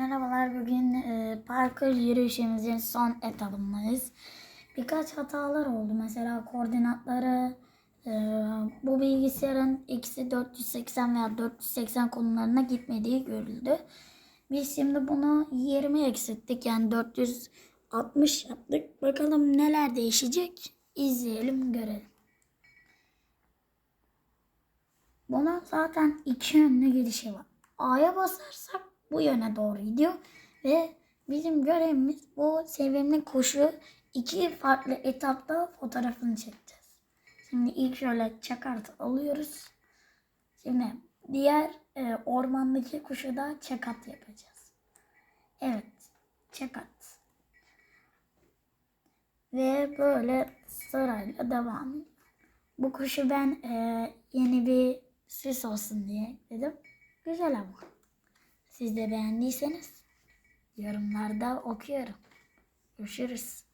Merhabalar bugün e, parkur yürüyüşümüzün son etapındayız. Birkaç hatalar oldu. Mesela koordinatları e, bu bilgisayarın eksi 480 veya 480 konularına gitmediği görüldü. Biz şimdi bunu 20 eksilttik yani 460 yaptık. Bakalım neler değişecek izleyelim görelim. Bunun zaten iki yönlü girişi var. A'ya basarsak bu yöne doğru gidiyor ve bizim görevimiz bu sevimli kuşu iki farklı etapta fotoğrafını çekeceğiz. Şimdi ilk şöyle çakart alıyoruz. Şimdi diğer e, ormandaki kuşu da çakat yapacağız. Evet, çakat. Ve böyle sırayla devam. Bu kuşu ben e, yeni bir süs olsun diye dedim. Güzel ama. Siz de beğendiyseniz yorumlarda okuyorum. Görüşürüz.